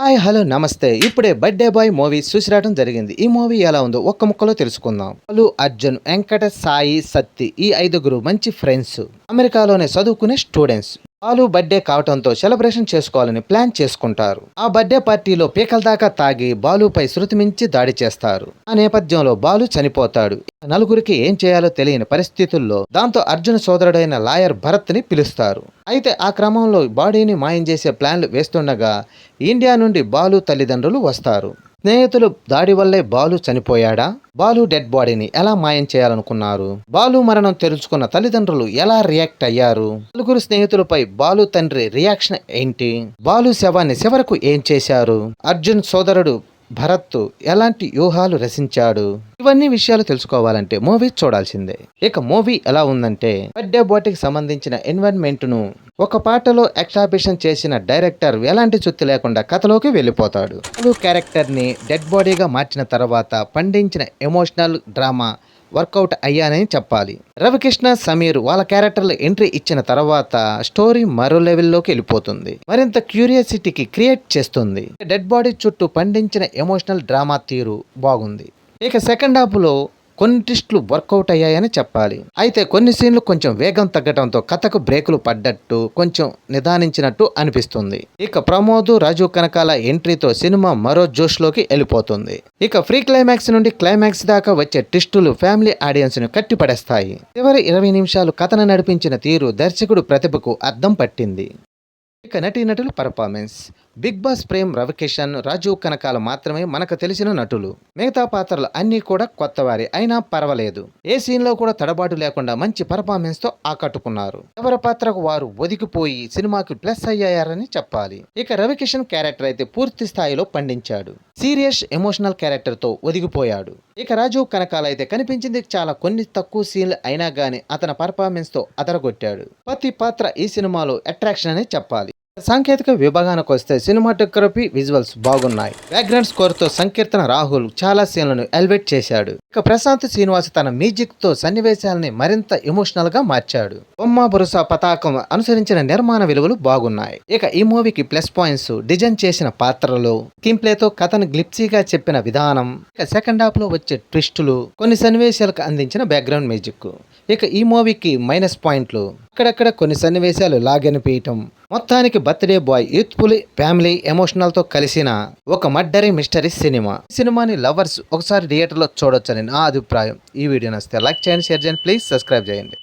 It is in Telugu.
హాయ్ హలో నమస్తే. ఇప్పుడే బర్త్డే బాయ్ మూవీ చూసి రావడం జరిగింది. ఈ మూవీ ఎలా ఉందో ఒక్క ముక్కలో తెలుసుకుందాం. అల్లు అర్జున్ వెంకట సాయి సత్తి ఈ ఐదుగురు మంచి ఫ్రెండ్స్. అమెరికాలోనే చదువుకునే స్టూడెంట్స్. బాలు బర్త్డే కావడంతో సెలబ్రేషన్ చేసుకోవాలని ప్లాన్ చేసుకుంటారు. ఆ బర్త్డే పార్టీలో పీకల దాకా తాగి బాలుపై శృతి మించి దాడి చేస్తారు. ఆ నేపథ్యంలో బాలు చనిపోతాడు. నలుగురికి ఏం చేయాలో తెలియని పరిస్థితుల్లో దాంతో అర్జున సోదరుడైన లాయర్ భరత్ని పిలుస్తారు. అయితే ఆ క్రమంలో బాడీని మాయం చేసే ప్లాన్లు వేస్తుండగా ఇండియా నుండి బాలు తల్లిదండ్రులు వస్తారు. స్నేహితులు దాడి వల్లే బాలు చనిపోయాడా? బాలు డెడ్ బాడీని ఎలా మాయం చేయాలనుకున్నారు? బాలు మరణం తెలుసుకున్న తల్లిదండ్రులు ఎలా రియాక్ట్ అయ్యారు? నలుగురు స్నేహితులపై బాలు తండ్రి రియాక్షన్ ఏంటి? బాలు శవాన్ని చివరకు ఏం చేశారు? అర్జున్ సోదరుడు భరత్ ఎలాంటి వ్యూహాలు రచించాడు? ఇవన్నీ విషయాలు తెలుసుకోవాలంటే మూవీ చూడాల్సిందే. ఇక మూవీ ఎలా ఉందంటే బర్త్డే బోటికి సంబంధించిన ఎన్వైరన్మెంట్ను ఒక పాటలో ఎక్స్టాబిషన్ చేసిన డైరెక్టర్ ఎలాంటి చుత్తి లేకుండా కథలోకి వెళ్ళిపోతాడు. క్యారెక్టర్ని డెడ్ బాడీగా మార్చిన తర్వాత పండించిన ఎమోషనల్ డ్రామా వర్కౌట్ అయ్యానని చెప్పాలి. రవికృష్ణ సమీర్ వాళ్ళ క్యారెక్టర్లు ఎంట్రీ ఇచ్చిన తర్వాత స్టోరీ మరో లెవెల్లోకి వెళ్ళిపోతుంది. మరింత క్యూరియాసిటీకి క్రియేట్ చేస్తుంది. డెడ్ బాడీ చుట్టూ పండించిన ఎమోషనల్ డ్రామా తీరు బాగుంది. ఇక సెకండ్ హాఫ్లో కొన్ని టిస్టులు వర్కౌట్ అయ్యాయని చెప్పాలి. అయితే కొన్ని సీన్లు కొంచెం వేగం తగ్గడంతో కథకు బ్రేకులు పడ్డట్టు కొంచెం నిదానించినట్టు అనిపిస్తుంది. ఇక ప్రమోద్ రాజు కనకాల ఎంట్రీతో సినిమా మరో జోష్లోకి వెళ్ళిపోతుంది. ఇక ఫ్రీ క్లైమాక్స్ నుండి క్లైమాక్స్ దాకా వచ్చే టిస్టులు ఫ్యామిలీ ఆడియన్స్ను కట్టిపడేస్తాయి. చివరి ఇరవై నిమిషాలు కథను నడిపించిన తీరు దర్శకుడు ప్రతిభకు అద్దం పట్టింది. ఇక నటీనటుల performance Bigg Boss Prem Ravikishan Rajeev Kanakala మాత్రమే మనకు తెలిసిన నటులు. మిగతా పాత్రలు అన్నీ కూడా కొత్తవారి అయినా పర్వాలేదు. ఏ సీన్లో కూడా తడబాటు లేకుండా మంచి పర్ఫార్మెన్స్తో ఆకట్టుకున్నారు. ఎవరి పాత్రకు వారు ఒదిగిపోయి సినిమాకి ప్లస్ అయ్యారని చెప్పాలి. ఇక రవికిషన్ క్యారెక్టర్ అయితే పూర్తి స్థాయిలో పండించాడు. Serious emotional క్యారెక్టర్తో ఒదిగిపోయాడు. ఇక రాజు కనకాల అయితే కనిపించింది చాలా కొన్ని తక్కువ సీన్లు అయినా గానీ అతని పర్ఫార్మెన్స్తో అదరగొట్టాడు. ప్రతి పాత్ర ఈ సినిమాలో అట్రాక్షన్ అనే చెప్పాలి. సాంకేతిక విభాగానికి వస్తే సినిమాటోగ్రఫీ విజువల్స్ బాగున్నాయి. బ్యాక్గ్రౌండ్ స్కోర్తో సంకీర్తన రాహుల్ చాలా సీన్లను ఎలివేట్ చేశాడు. ఇక ప్రశాంత్ శ్రీనివాస్ తన మ్యూజిక్తో సన్నివేశాలని మరింత ఎమోషనల్గా మార్చాడు. బొమ్మ బురుస పతాకం అనుసరించిన నిర్మాణ విలువలు బాగున్నాయి. ఇక ఈ మూవీకి ప్లస్ పాయింట్స్ డిజైన్ చేసిన పాత్రలు కింప్లేతో ప్లే తో కథను గ్లిప్సీగా చెప్పిన విధానం ఇక సెకండ్ హాఫ్లో వచ్చే ట్విస్టులు కొన్ని సన్నివేశాలకు అందించిన బ్యాక్గ్రౌండ్ మ్యూజిక్. ఇక ఈ మూవీకి మైనస్ పాయింట్లు అక్కడక్కడ కొన్ని సన్నివేశాలు లాగనిపించటం మొత్తానికి బర్త్డే బాయ్ యూత్ఫుల్ ఫ్యామిలీ ఎమోషనల్తో కలిసిన ఒక మర్డరీ మిస్టరీ సినిమా. సినిమాని లవర్స్ ఒకసారి థియేటర్లో చూడొచ్చని నా అభిప్రాయం. ఈ వీడియో నచ్చితే లైక్ చేయండి షేర్ చేయండి ప్లీజ్ సబ్స్క్రైబ్ చేయండి.